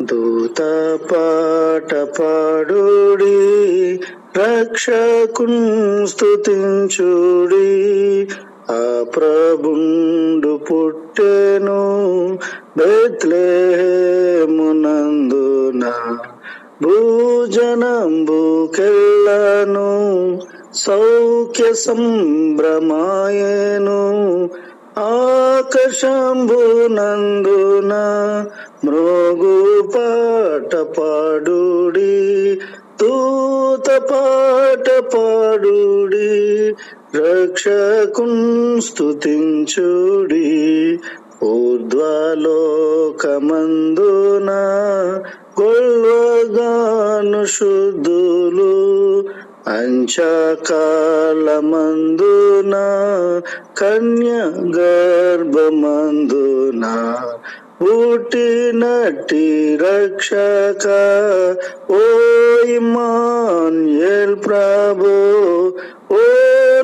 దూత పాట పాడుడి రక్షకున్ స్థుతించుడి ఆ ప్రభుండు పుట్టెను బెత్లేమునందున భూజనంబుకెళ్ళను సౌఖ్య సంభ్రమాయను ఆకాశంబునందున మృగు పాట పాడుడి దూత పాట పాడుడి రక్షకున్ స్థుతించుడి ఊర్ధ్వలోకమందున గొల్వగాను శుద్ధులు అంచకాలమందున కన్య గర్భమందున పుట్టినట్టి రక్షక ఓ ఇమాన్యేల్ ప్రభు ఓ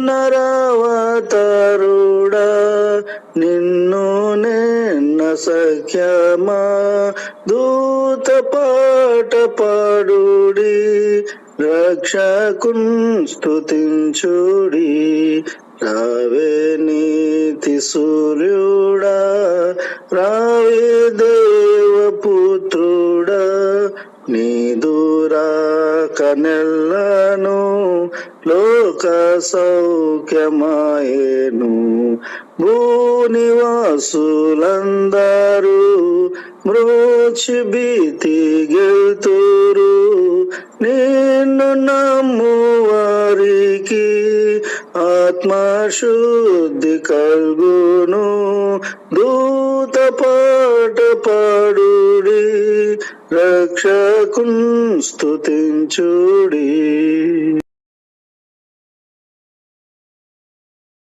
నరవతరుడా నిన్ను నిన్న సఖ్యమా దూత పాట పాడుడి రక్షకున్ స్తుతించుడి రావేని నీతి సూర్యుడా రావే దేవపుత్రుడా నీ దూరా కనెల్లను లోక సౌఖ్యమాయేను. భూనివాసులందరూ మృచి భీతి గెలుతురు. నిన్ను నమ్ము ఆత్మశుద్ధి కల్గును దూత పాట పాడుడి రక్షకున్ స్తుతించుడి.